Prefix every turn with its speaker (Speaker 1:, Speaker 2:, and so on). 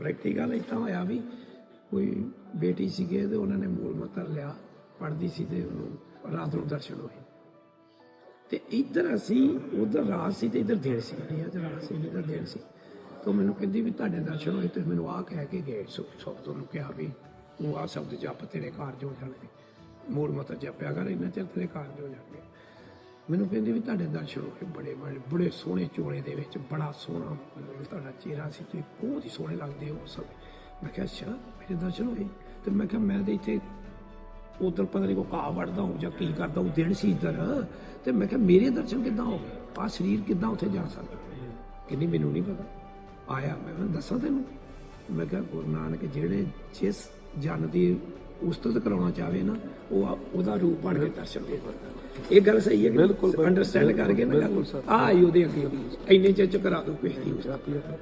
Speaker 1: Practical ਇਦਾਂ ਹੋਇਆ ਵੀ ਕੋਈ ਬੇਟੀ ਸੀਗੇ ਤੇ ਉਹਨਾਂ ਨੇ ਮੂਲ ਮੰਤਰ ਲਿਆ, ਪੜ੍ਹਦੀ ਸੀ ਤੇ ਉਹਨੂੰ ਰਾਤ ਨੂੰ ਦਰਸ਼ਨ ਹੋਏ। ਤੇ ਇੱਧਰ ਅਸੀਂ, ਉਧਰ ਰਾਤ ਸੀ ਤੇ ਇੱਧਰ ਦਿਨ ਸੀ ਇਹ ਰਾਤ ਸੀ ਇੱਧਰ ਦਿਨ ਸੀ। ਤਾਂ ਮੈਨੂੰ ਕਹਿੰਦੀ ਵੀ ਤੁਹਾਡੇ ਦਰਸ਼ਨ ਹੋਏ ਤੇ ਮੈਨੂੰ ਆਹ ਕਹਿ ਕੇ ਗਏ, ਸੋ ਸ਼ਬਦ ਨੂੰ ਕਿਹਾ ਵੀ ਉਹ ਆਹ ਸ਼ਬਦ ਜਪ ਤੇਰੇ ਕਾਰਜ ਹੋ ਜਾਣਗੇ। ਮੂਲ ਮੰਤਰ ਜਪਿਆ ਕਰ, ਇੰਨਾ ਚਿਰ ਤੇਰੇ ਕਾਰਜ ਹੋ ਜਾਣਗੇ। ਮੈਨੂੰ ਕਹਿੰਦੀ ਵੀ ਤੁਹਾਡੇ ਦਰਸ਼ਨ ਹੋਏ ਬੜੇ ਬੜੇ ਬੜੇ ਸੋਹਣੇ ਚੋਲੇ ਦੇ ਵਿੱਚ, ਬੜਾ ਸੋਹਣਾ। ਤੁਹਾਡਾ ਚਿਹਰਾ ਸੀ, ਤੁਸੀਂ ਬਹੁਤ ਹੀ ਸੋਹਣੇ ਲੱਗਦੇ ਹੋ ਉਸ ਮੈਂ ਕਿਹਾ, ਅੱਛਾ, ਮੇਰੇ ਦਰਸ਼ਨ ਹੋਏ। ਤੇ ਮੈਂ ਕਿਹਾ, ਮੈਂ ਤੇ ਇੱਥੇ ਉਧਰ ਪਤਾ ਨਹੀਂ ਕੋ ਘਾਹ ਵੜਦਾ ਹੂੰ ਜਾਂ ਕੀ ਕਰਦਾ ਹੂੰ ਦਿਨ ਸੀ ਇੱਧਰ। ਤੇ ਮੈਂ ਕਿਹਾ, ਮੇਰੇ ਦਰਸ਼ਨ ਕਿੱਦਾਂ ਹੋ ਗਏ? ਆ ਸਰੀਰ ਕਿੱਦਾਂ ਉੱਥੇ ਜਾ ਸਕਦਾ? ਕਹਿੰਦੀ, ਮੈਨੂੰ ਨਹੀਂ ਪਤਾ। ਆਇਆ, ਮੈਂ ਦੱਸਾਂ ਤੈਨੂੰ? ਮੈਂ ਕਿਹਾ, ਗੁਰੂ ਨਾਨਕ, ਜਿਹੜੇ ਜਿਸ ਜਨ ਦੀ ਉਸਤਤ ਕਰਾਉਣਾ ਚਾਹਵੇ ਨਾ ਉਹ ਉਹਦਾ ਰੂਪ ਬਣ ਕੇ ਦਰਸ਼ਨ ਦੇ ਇਹ ਗੱਲ ਸਹੀ ਹੈ
Speaker 2: ਬਿਲਕੁਲ,
Speaker 1: ਕਿ ਅੰਡਰਸਟੈਂਡ ਕਰਕੇ ਨਾ ਗੱਲ। ਆ ਆਈ ਉਹਦੇ ਅੱਗੇ ਇੰਨੇ ਚ ਕਰਾ ਦੋ ਕਿਸੇ ਦੀ
Speaker 2: ਆਪਾਂ